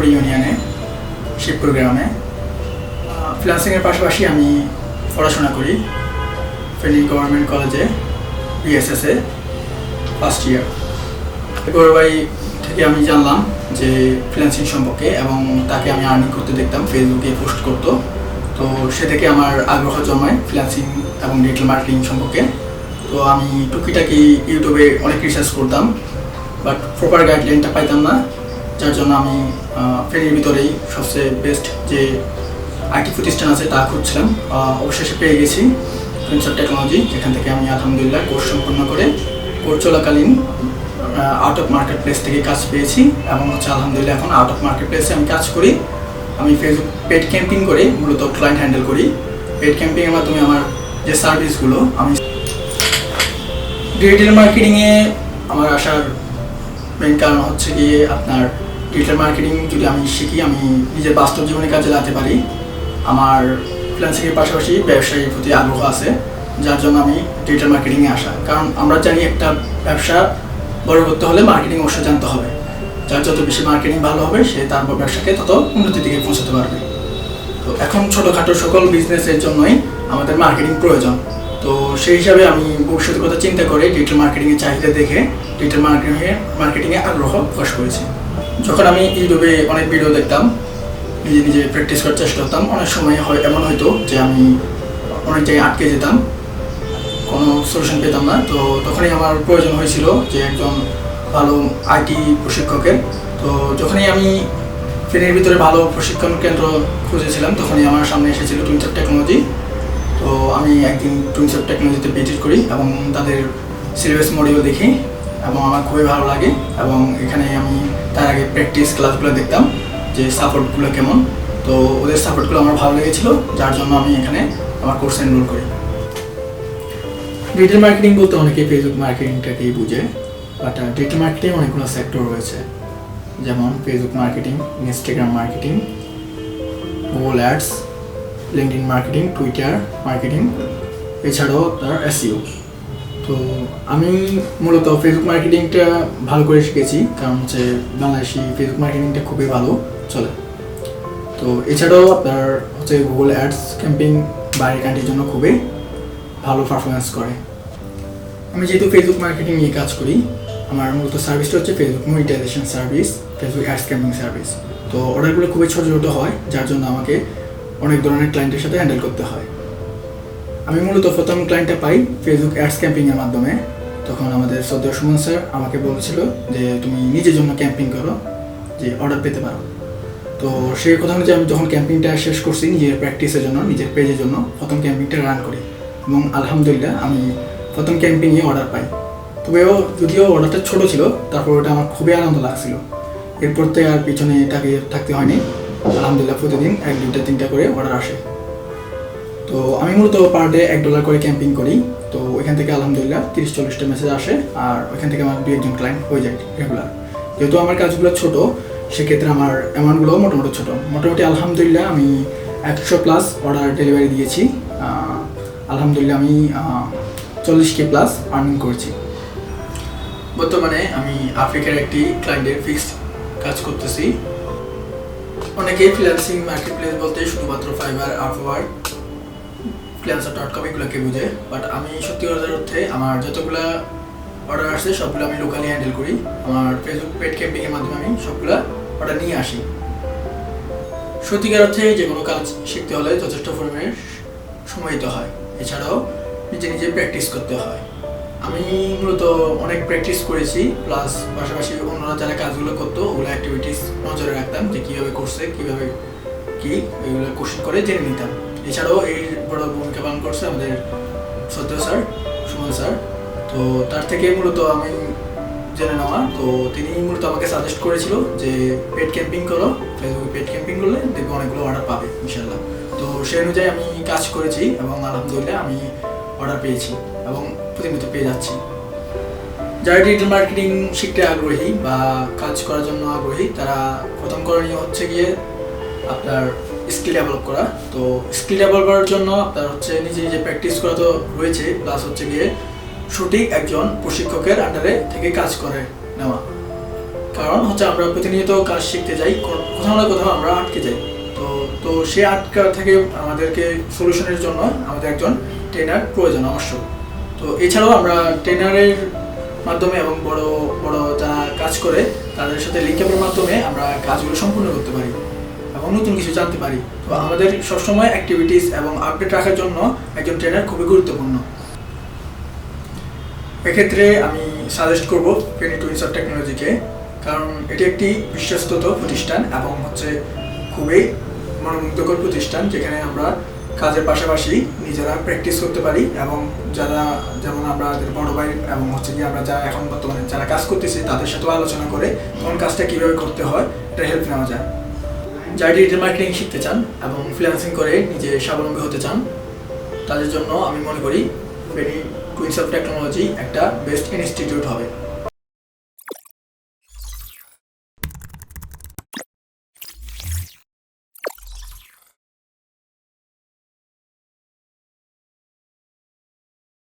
ফরিদপুর ইউনিয়নে, শিবপুর গ্রামে। ফ্রিলান্সিংয়ের পাশাপাশি আমি পড়াশোনা করি ফেনী গভর্নমেন্ট কলেজে বিএসএসে ফার্স্ট ইয়ার গৌরব ভাই থেকে আমি জানলাম যে ফ্রিল্যান্সিং সম্পর্কে এবং তাকে আমি আর্নিং করতে দেখতাম ফেসবুকে পোস্ট করতো। তো সে থেকে আমার আগ্রহ জন্মায় ফ্রিল্যান্সিং এবং ডিজিটাল মার্কেটিং সম্পর্কে। তো আমি টুকিটাকি ইউটিউবে অনেক রিসার্চ করতাম বাট প্রপার গাইডলাইনটা পাইতাম না। যার জন্য আমি ফেনীর ভিতরেই সবচেয়ে বেস্ট যে আইটি প্রতিষ্ঠান আছে তা খুঁজছিলাম। অবশেষে পেয়ে গেছি প্রিন্স অফ টেকনোলজি যেখান থেকে আমি আলহামদুলিল্লাহ কোর্স সম্পূর্ণ করে কোর্স চলাকালীন আউট অফ মার্কেট প্লেস থেকে কাজ পেয়েছি এবং হচ্ছে আলহামদুলিল্লাহ এখন আউট অফ মার্কেট প্লেসে আমি কাজ করি। আমি ফেসবুক পেড ক্যাম্পিং করে, মূলত ক্লায়েন্ট হ্যান্ডেল করি। পেড ক্যাম্পিংয়ের মাধ্যমে আমার যে সার্ভিসগুলো আমি ডিজিটাল মার্কেটিংয়ে আমার আসার মেন কারণ হচ্ছে গিয়ে আপনার ডিজিটাল মার্কেটিং যদি আমি শিখি, আমি নিজের বাস্তব জীবনে কাজে লাগাতে পারি, আমার ফ্রিল্যান্সিংয়ের পাশাপাশি ব্যবসায়ীর প্রতি আগ্রহ আছে, যার জন্য আমি ডিজিটাল মার্কেটিংয়ে আসা। কারণ আমরা জানি একটা ব্যবসা বড় করতে হলে মার্কেটিং অবশ্যই জানতে হবে। যার যত বেশি মার্কেটিং ভালো হবে, সে তারপর ব্যবসাকে তত উন্নতির দিকে পৌঁছাতে পারবে। তো এখন ছোটোখাটো সকল বিজনেসের জন্যই আমাদের মার্কেটিং প্রয়োজন। তো সেই হিসাবে আমি ভবিষ্যতের কথা চিন্তা করে ডিজিটাল মার্কেটিংয়ের চাহিদা দেখে ডিজিটাল মার্কেটিংয়ে মার্কেটিংয়ে আগ্রহ প্রকাশ করেছি। যখন আমি ইউটিউবে অনেক ভিডিও দেখতাম, নিজে নিজে প্র্যাকটিস করার চেষ্টা করতাম, অনেক সময় হয় এমন হয়তো যে আমি অনেক জায়গায় আটকে যেতাম, কোনো সলিউশন পেতাম না। তো তখনই আমার প্রয়োজন হয়েছিল যে একজন ভালো আইটি প্রশিক্ষকের। তো যখনই আমি ফেনের ভিতরে ভালো প্রশিক্ষণ কেন্দ্র খুঁজেছিলাম, তখনই আমার সামনে এসেছিল টুইন্স অফ টেকনোলজি তো আমি একদিন টুইন্স অফ টেকনোলজিতে ভিজিট করি এবং তাদের সিলেবাস মডিউল দেখি এবং আমার খুবই ভালো লাগে এবং এখানে আমি তার আগে প্র্যাকটিস ক্লাসগুলো দেখতাম, যে সাপোর্টগুলো কেমন। তো ওদের সাপোর্টগুলো আমার ভালো লেগেছিল, যার জন্য আমি এখানে আমার কোর্স এনরোল করি। ডিজিটাল মার্কেটিং বলতে অনেকে ফেসবুক মার্কেটিংটাকেই বুঝে বাট ডিজিটাল মার্কেটিং অনেকগুলো সেক্টর রয়েছে। যেমন Facebook marketing Instagram marketing Google ads LinkedIn marketing Twitter marketing এছাড়াও তার এসইও তো আমি মূলত ফেসবুক মার্কেটিংটা ভালো করে শিখেছি, কারণ হচ্ছে বাংলাদেশি ফেসবুক মার্কেটিংটা খুবই ভালো, চলে। তো এছাড়াও আপনার হচ্ছে গুগল অ্যাডস ক্যাম্পিং বাইরের কান্ট্রির জন্য খুবই ভালো পারফরমেন্স করে। আমি যেহেতু ফেসবুক মার্কেটিং নিয়ে কাজ করি, আমার মূলত সার্ভিসটা হচ্ছে Facebook monetisation service Facebook ads camping service তো অর্ডারগুলো খুবই ছোটো ছোটো হয়, যার জন্য আমাকে অনেক ধরনের ক্লায়েন্টের সাথে হ্যান্ডেল করতে হয়। আমি মূলত প্রথম ক্লায়েন্টটা পাই ফেসবুক অ্যাডস ক্যাম্পিংয়ের মাধ্যমে। তখন আমাদের সদ্য সুমন স্যার আমাকে বলেছিল যে, তুমি নিজের জন্য ক্যাম্পিং করো, যে অর্ডার পেতে পারো। তো সেই কথা অনুযায়ী আমি যখন ক্যাম্পিংটা শেষ করছি নিজের প্র্যাকটিসের জন্য, নিজের পেজের জন্য, প্রথম ক্যাম্পিংটা রান করি। এবং আলহামদুলিল্লাহ আমি প্রথম ক্যাম্পিংয়ে অর্ডার পাই। তবেও যদিও অর্ডারটা ছোট ছিল, তারপর ওটা আমার খুবই আনন্দ লাগছিল। এরপর থেকে আর পিছনে তাকিয়ে থাকতে হয়নি। আলহামদুলিল্লাহ প্রতিদিন এক, দুইটা, তিনটা করে অর্ডার আসে। তো আমি মূলত পার ডে এক ডলার করে ক্যাম্পিং করি। তো ওইখান থেকে আলহামদুলিল্লাহ তিরিশ চল্লিশটা মেসেজ আসে আর ওইখান থেকে আমার দু একজন ক্লায়েন্ট হয়ে যায় রেগুলার যেহেতু আমার কাজগুলো ছোট, সেক্ষেত্রে আমার অ্যামাউন্টগুলো মোটামুটি ছোট। মোটামুটি আলহামদুলিল্লাহ আমি একশো প্লাস অর্ডার ডেলিভারি দিয়েছি। আলহামদুলিল্লাহ আমি চল্লিশ কে প্লাস আর্নিং করেছি। বর্তমানে আমি আফ্রিকার একটি ক্লায়েন্টের ফিক্সড কাজ করতেছি। অনেকেই ফ্রিল্যান্সিং মার্কেট প্লেস বলতে শুধুমাত্র Fiverr Upwork freelancer dot com এগুলোকে বুঝে। বাট আমি সত্যি কথার অর্থে আমার যতগুলা অর্ডার আসছে, সবগুলো আমি লোকালি হ্যান্ডেল করি। আমার ফেসবুক পেড ক্যাম্পিংয়ের মাধ্যমে আমি সবগুলা অর্ডার নিয়ে আসি। সত্যিকার অর্থে যে কোনো কাজ শিখতে হলে যথেষ্ট পরিমাণে সময় দিতে হয়। এছাড়াও নিজে নিজে প্র্যাকটিস করতে হয়। আমি মূলত অনেক প্র্যাকটিস করেছি প্লাস পাশাপাশি অন্যরা যারা কাজগুলো করতো, ওগুলো অ্যাক্টিভিটিস নজরে রাখতাম যে কীভাবে করছে, কীভাবে কি, এগুলো কোশ্চেন করে জেনে নিতাম। এছাড়াও এই বড় ভূমিকা পালন করছে আমাদের সত্য স্যার, সুমন স্যার। তো তার থেকে মূলত আমি জেনে নেওয়া। তো তিনি মূলত আমাকে সাজেস্ট করেছিল যে পেট ক্যাম্পিং করো। ফেসবুকে পেট ক্যাম্পিং করলে দেখবে অনেকগুলো অর্ডার পাবে ইনশাল্লাহ তো সেই অনুযায়ী আমি কাজ করেছি এবং আলহামদুলিল্লাহ আমি অর্ডার পেয়েছি এবং প্রতিনিয়ত পেয়ে যাচ্ছি। যারা ডিজিটাল মার্কেটিং শিখতে আগ্রহী বা কাজ করার জন্য আগ্রহী, তারা প্রথম করণীয় হচ্ছে গিয়ে আপনার স্কিল ডেভেলপ করা। তো স্কিল ডেভেলপ করার জন্য আপনার হচ্ছে নিজে নিজে প্র্যাকটিস করা তো রয়েছে প্লাস হচ্ছে গিয়ে সঠিক একজন প্রশিক্ষকের আন্ডারে থেকে কাজ করে নেওয়া। কারণ হচ্ছে আমরা প্রতিনিয়ত কাজ শিখতে যাই কোথাও না কোথাও আমরা আটকে যাই। তো তো সে আটকা থেকে আমাদেরকে সলিউশনের জন্য আমাদের একজন ট্রেনার প্রয়োজন অবশ্যক তো এছাড়াও আমরা ট্রেনারের মাধ্যমে এবং বড় বড় যারা কাজ করে, তাদের সাথে লিঙ্ক আপের মাধ্যমে আমরা কাজগুলো সম্পূর্ণ করতে পারি। নতুন কিছু জানতে পারি। তো আমাদের সবসময় অ্যাক্টিভিটিস এবং আপডেট রাখার জন্য একজন ট্রেনার খুবই গুরুত্বপূর্ণ। এক্ষেত্রে আমি সাজেস্ট করব ফেনি টুইন্স অফ টেকনোলজিকে কারণ এটি একটি বিশ্বস্তত প্রতিষ্ঠান এবং হচ্ছে খুবই মনোমুগ্ধকর প্রতিষ্ঠান যেখানে আমরা কাজের পাশাপাশি নিজেরা প্র্যাকটিস করতে পারি এবং যারা যেমন আমরা বড় ভাই এবং হচ্ছে কি আমরা যারা এখন বর্তমানে যারা কাজ করতেছি তাদের সাথেও আলোচনা করে কোন কাজটা কীভাবে করতে হয়, এটা হেল্প নেওয়া যায়। যারা ডিজিটাল মার্কেটিং শিখতে চান এবং ফ্রিল্যান্সিং করে নিজে স্বাবলম্বী হতে চান, তাদের জন্য আমি মনে করি ফেনি টুইন্স অফ টেকনোলজি একটা বেস্ট ইনস্টিটিউট হবে।